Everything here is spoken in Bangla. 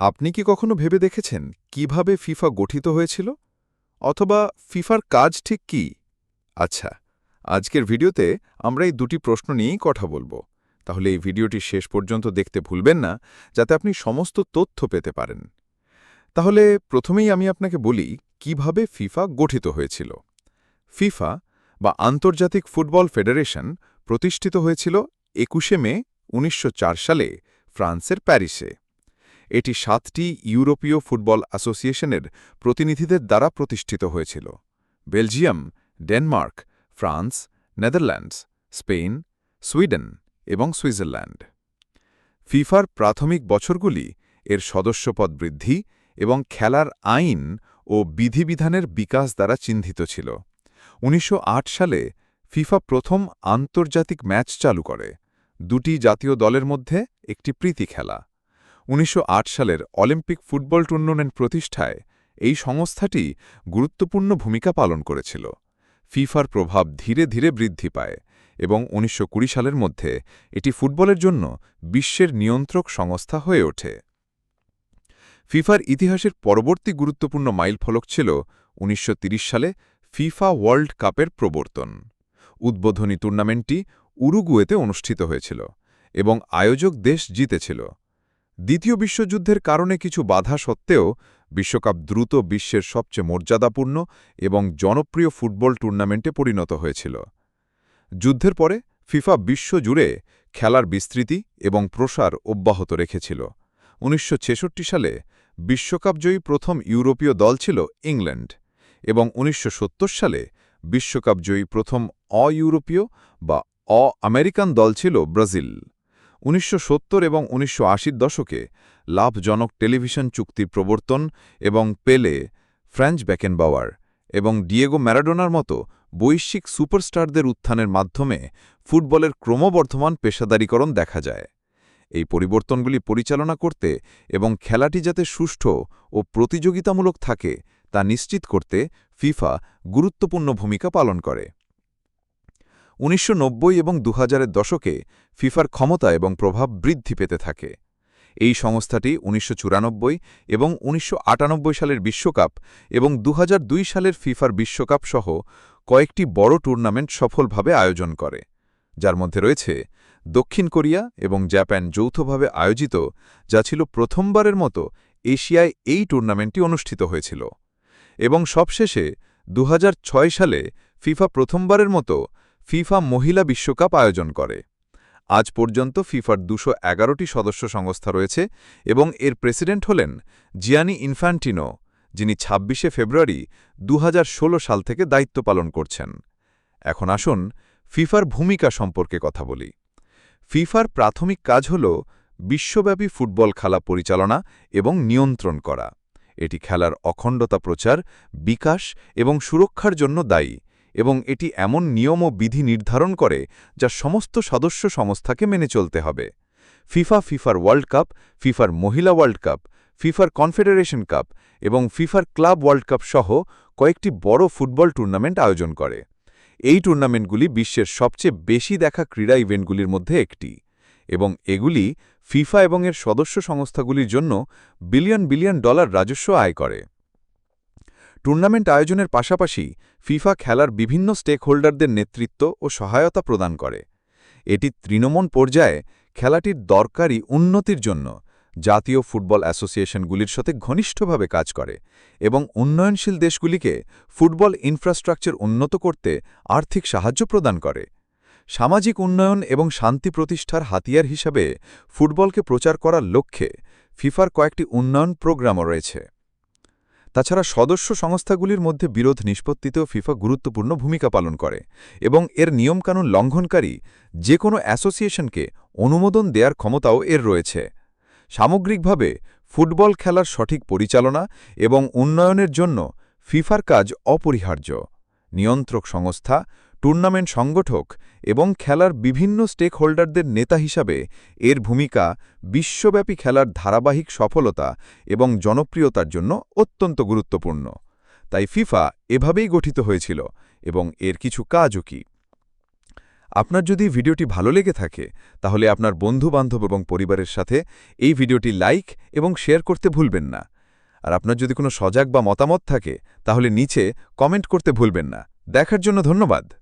আপনি কি কখনো ভেবে দেখেছেন কীভাবে ফিফা গঠিত হয়েছিল? অথবা ফিফার কাজ ঠিক কি? আচ্ছা আজকের ভিডিওতে আমরা এই দুটি প্রশ্ন নিয়েই কথা বলব। তাহলে এই ভিডিওটি শেষ পর্যন্ত দেখতে ভুলবেন না, যাতে আপনি সমস্ত তথ্য পেতে পারেন। তাহলে প্রথমেই আমি আপনাকে বলি কীভাবে ফিফা গঠিত হয়েছিল। ফিফা বা আন্তর্জাতিক ফুটবল ফেডারেশন প্রতিষ্ঠিত হয়েছিল একুশে মে, উনিশশো চার সালে, ফ্রান্সের প্যারিসে। এটি সাতটি ইউরোপীয় ফুটবল অ্যাসোসিয়েশনের প্রতিনিধিদের দ্বারা প্রতিষ্ঠিত হয়েছিল। Belgium, Denmark, France, Netherlands, Spain, Sweden এবং সুইজারল্যান্ড। ফিফার প্রাথমিক বছরগুলি এর সদস্যপদ বৃদ্ধি এবং খেলার আইন ও বিধিবিধানের বিকাশ দ্বারা চিহ্নিত ছিল। উনিশশো আট সালে ফিফা প্রথম আন্তর্জাতিক ম্যাচ চালু করে। দুটি জাতীয় দলের মধ্যে একটি প্রীতি খেলা। উনিশশো আট সালের অলিম্পিক ফুটবল টুর্নামেন্ট প্রতিষ্ঠায় এই সংস্থাটি গুরুত্বপূর্ণ ভূমিকা পালন করেছিল। ফিফার প্রভাব ধীরে ধীরে বৃদ্ধি পায় এবং উনিশশো কুড়ি সালের মধ্যে এটি ফুটবলের জন্য বিশ্বের নিয়ন্ত্রক সংস্থা হয়ে ওঠে। ফিফার ইতিহাসের পরবর্তী গুরুত্বপূর্ণ মাইলফলক ছিল উনিশশো সালে ফিফা ওয়ার্ল্ড কাপের প্রবর্তন। উদ্বোধনী টুর্নামেন্টটি উরুগুয়েতে অনুষ্ঠিত হয়েছিল এবং আয়োজক দেশ জিতেছিল। দ্বিতীয় বিশ্বযুদ্ধের কারণে কিছু বাধা সত্ত্বেও, বিশ্বকাপ দ্রুত বিশ্বের সবচেয়ে মর্যাদাপূর্ণ এবং জনপ্রিয় ফুটবল টুর্নামেন্টে পরিণত হয়েছিল। যুদ্ধের পরে, ফিফা বিশ্বজুড়ে খেলার বিস্তৃতি এবং প্রসার অব্যাহত রেখেছিল। উনিশশো ছেষট্টি সালে বিশ্বকাপজয়ী প্রথম ইউরোপীয় দল ছিল ইংল্যান্ড এবং উনিশশো সত্তর সালে বিশ্বকাপজয়ী প্রথম অ-ইউরোপীয় বা অ আমেরিকান দল ছিল ব্রাজিল। উনিশশো সত্তর এবং উনিশশো দশকে লাভজনক টেলিভিশন চুক্তির প্রবর্তন এবং পেলে ফ্রেঞ্চ ব্যাকেনবাওয়ার এবং ডিয়েগো ম্যারাডোনার মতো বৈশ্বিক সুপারস্টারদের উত্থানের মাধ্যমে ফুটবলের ক্রমবর্ধমান পেশাদারীকরণ দেখা যায়। এই পরিবর্তনগুলি পরিচালনা করতে এবং খেলাটি যাতে সুষ্ঠু ও প্রতিযোগিতামূলক থাকে তা নিশ্চিত করতে ফিফা গুরুত্বপূর্ণ ভূমিকা পালন করে। উনিশশো নব্বই এবং দু দশকে ফিফার ক্ষমতা এবং প্রভাব বৃদ্ধি পেতে থাকে। এই সংস্থাটি উনিশশো চুরানব্বই এবং উনিশশো আটানব্বই সালের বিশ্বকাপ এবং দু হাজার দুই সালের ফিফার বিশ্বকাপ সহ কয়েকটি বড় টুর্নামেন্ট সফলভাবে আয়োজন করে, যার মধ্যে রয়েছে দক্ষিণ কোরিয়া এবং জাপান যৌথভাবে আয়োজিত, যা ছিল প্রথমবারের মতো এশিয়ায় এই টুর্নামেন্টটি অনুষ্ঠিত হয়েছিল। এবং সবশেষে দু হাজার ছয় সালে ফিফা প্রথমবারের মতো ফিফা মহিলা বিশ্বকাপ আয়োজন করে। আজ পর্যন্ত ফিফার দুশো এগারোটি সদস্য সংস্থা রয়েছে এবং এর প্রেসিডেন্ট হলেন জিয়ানি ইনফ্যান্টিনো, যিনি ছাব্বিশে ফেব্রুয়ারি দু হাজার ষোলো সাল থেকে দায়িত্ব পালন করছেন। এখন আসুন ফিফার ভূমিকা সম্পর্কে কথা বলি। ফিফার প্রাথমিক কাজ হল বিশ্বব্যাপী ফুটবল খেলা পরিচালনা এবং নিয়ন্ত্রণ করা। এটি খেলার অখণ্ডতা প্রচার, বিকাশ এবং সুরক্ষার জন্য দায়ী। এবং এটি এমন নিয়ম ও বিধি নির্ধারণ করে যা সমস্ত সদস্য সংস্থাকে মেনে চলতে হবে। ফিফা, ফিফার ওয়ার্ল্ড কাপ, ফিফার মহিলা ওয়ার্ল্ড কাপ, ফিফার কনফেডারেশন কাপ এবং ফিফার ক্লাব ওয়ার্ল্ড কাপ সহ কয়েকটি বড় ফুটবল টুর্নামেন্ট আয়োজন করে। এই টুর্নামেন্টগুলি বিশ্বের সবচেয়ে বেশি দেখা ক্রীড়া ইভেন্টগুলির মধ্যে একটি এবং এগুলি ফিফা এবং এর সদস্য সংস্থাগুলির জন্য বিলিয়ন বিলিয়ন ডলার রাজস্ব আয় করে। টুর্নামেন্ট আয়োজনের পাশাপাশি ফিফা খেলার বিভিন্ন স্টেক হোল্ডারদের নেতৃত্ব ও সহায়তা প্রদান করে। এটি তৃণমূল পর্যায়ে খেলাটির দরকারি উন্নতির জন্য জাতীয় ফুটবল অ্যাসোসিয়েশনগুলির সাথে ঘনিষ্ঠভাবে কাজ করে এবং উন্নয়নশীল দেশগুলিকে ফুটবল ইনফ্রাস্ট্রাকচার উন্নত করতে আর্থিক সাহায্য প্রদান করে। সামাজিক উন্নয়ন এবং শান্তি প্রতিষ্ঠার হাতিয়ার হিসাবে ফুটবলকে প্রচার করার লক্ষ্যে ফিফার কয়েকটি উন্নয়ন প্রোগ্রামও রয়েছে। তাছাড়া সদস্য সংস্থাগুলির মধ্যে বিরোধ নিষ্পত্তিতেও ফিফা গুরুত্বপূর্ণ ভূমিকা পালন করে এবং এর নিয়মকানুন লঙ্ঘনকারী যে কোনো অ্যাসোসিয়েশনকে অনুমোদন দেওয়ার ক্ষমতাও এর রয়েছে। সামগ্রিকভাবে, ফুটবল খেলার সঠিক পরিচালনা এবং উন্নয়নের জন্য ফিফার কাজ অপরিহার্য। নিয়ন্ত্রক সংস্থা টুর্নামেন্ট সংগঠক এবং খেলার বিভিন্ন স্টেক হোল্ডারদের নেতা হিসাবে এর ভূমিকা বিশ্বব্যাপী খেলার ধারাবাহিক সফলতা এবং জনপ্রিয়তার জন্য অত্যন্ত গুরুত্বপূর্ণ। তাই ফিফা এভাবেই গঠিত হয়েছিল এবং এর কিছু কাজও কি। আপনার যদি ভিডিওটি ভালো লেগে থাকে, তাহলে আপনার বন্ধু-বান্ধব এবং পরিবারের সাথে এই ভিডিওটি লাইক এবং শেয়ার করতে ভুলবেন না। আর আপনার যদি কোনো সজাগ বা মতামত থাকে, তাহলে নিচে কমেন্ট করতে ভুলবেন না। দেখার জন্য ধন্যবাদ।